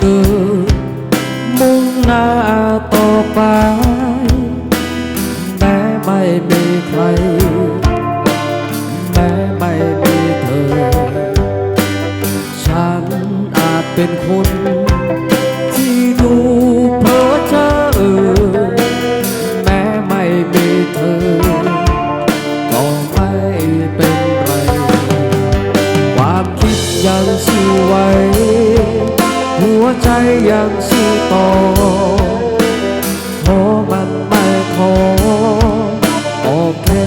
เดินมุ่งหน้าต่อไปแม้ไม่มีใคร แม้ไม่มีเธอ ฉันอาจเป็นคน ยังสู้ต่อท้อมันไม่ขอออกแค่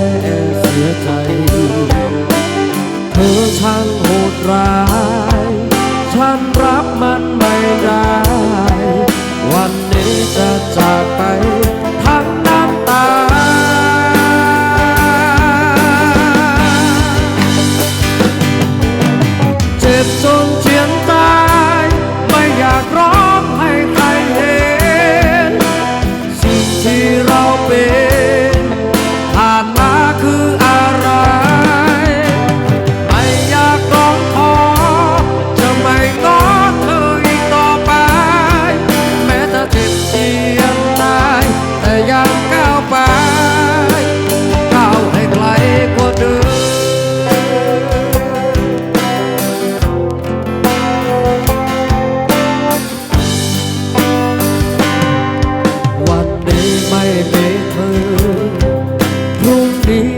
เสียใจ เธอช่างโหดร้าย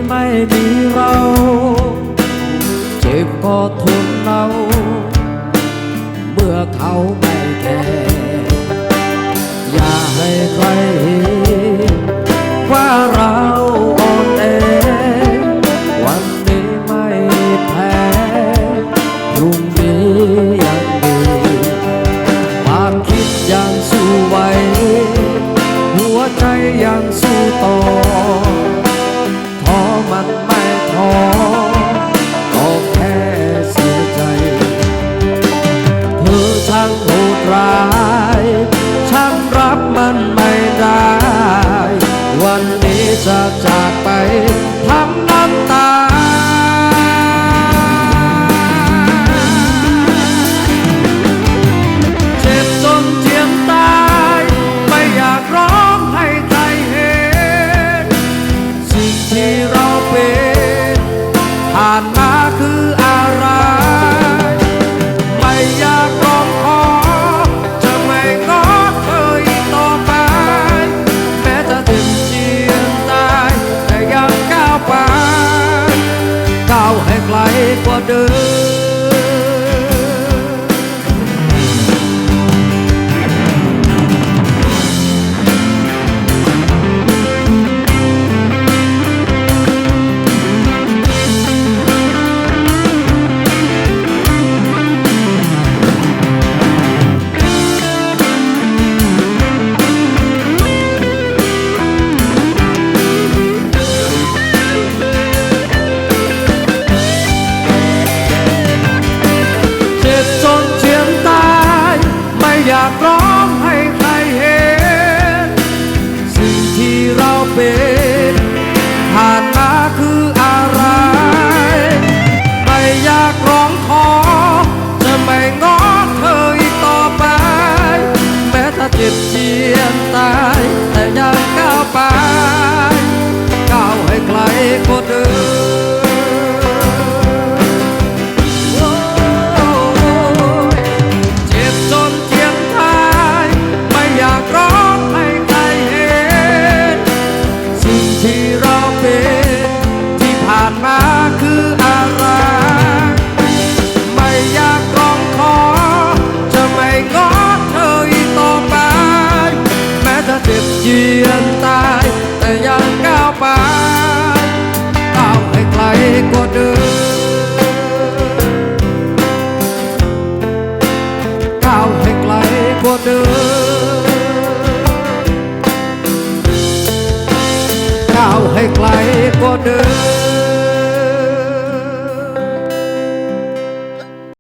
ไม่มีเรา เจ็บก็ทนเอาเมื่อเขาไม่แคร์อย่าให้ใครเห็นว่าเราอ่อนแอวันนี้ไม่แพ้พรุ่งนี้ยังดีความคิดยังสู้ไหวหัวใจยังสู้ต่อ มันไม่ท้อก็แค่เสียใจ เธอช่างโหดร้าย เดิม เจียนตายแต่ยังก้าวไปก้าวให้ไกลกว่าเดิมโอ้ยเจ็บจนเจียนตายไม่อยากร้องให้ใครเห็นสิ่งที่เราเป็นที่ผ่านมา ยืนตาย แต่ยังก้าวไปก้าวให้ไกลกว่าเดิมก้าวให้ไกลกว่าเดิมก้าวให้ไกลกว่าเดิม